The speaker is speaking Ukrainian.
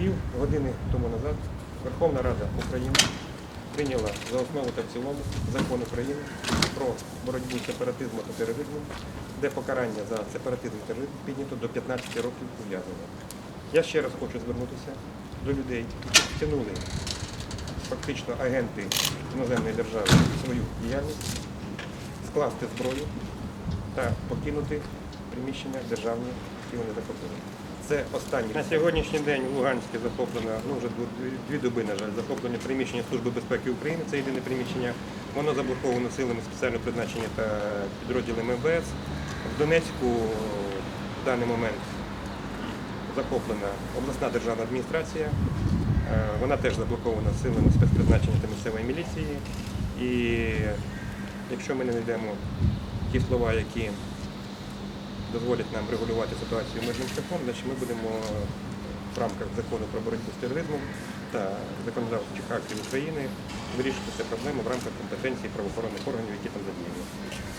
Пів години тому назад Верховна Рада України прийняла за основу та в цілому закон України про боротьбу з сепаратизмом та тероризмом, де покарання за сепаратизм і тероризм піднято до 15 років ув'язнення. Я ще раз хочу звернутися до людей, які втягнули фактично агенти іноземної держави в свою діяльність, скласти зброю та покинути приміщення державні, які вони захопили. Це останнє. На сьогоднішній день в Луганське захоплено, ну вже дві, дві доби, на жаль, захоплено приміщення Служби безпеки України, це єдине приміщення. Воно заблоковано силами спеціального призначення та підрозділами МВС. В Донецьку в даний момент захоплена обласна державна адміністрація. Е, Вона теж заблокована силами спецпризначення та місцевої міліції. І якщо ми не знайдемо ті слова, які дозволять нам регулювати ситуацію мирним шляхом, значить ми будемо в рамках закону про боротьбу з тероризмом та законодавчих актів України вирішити цю проблему в рамках компетенції правоохоронних органів, які там задіяні.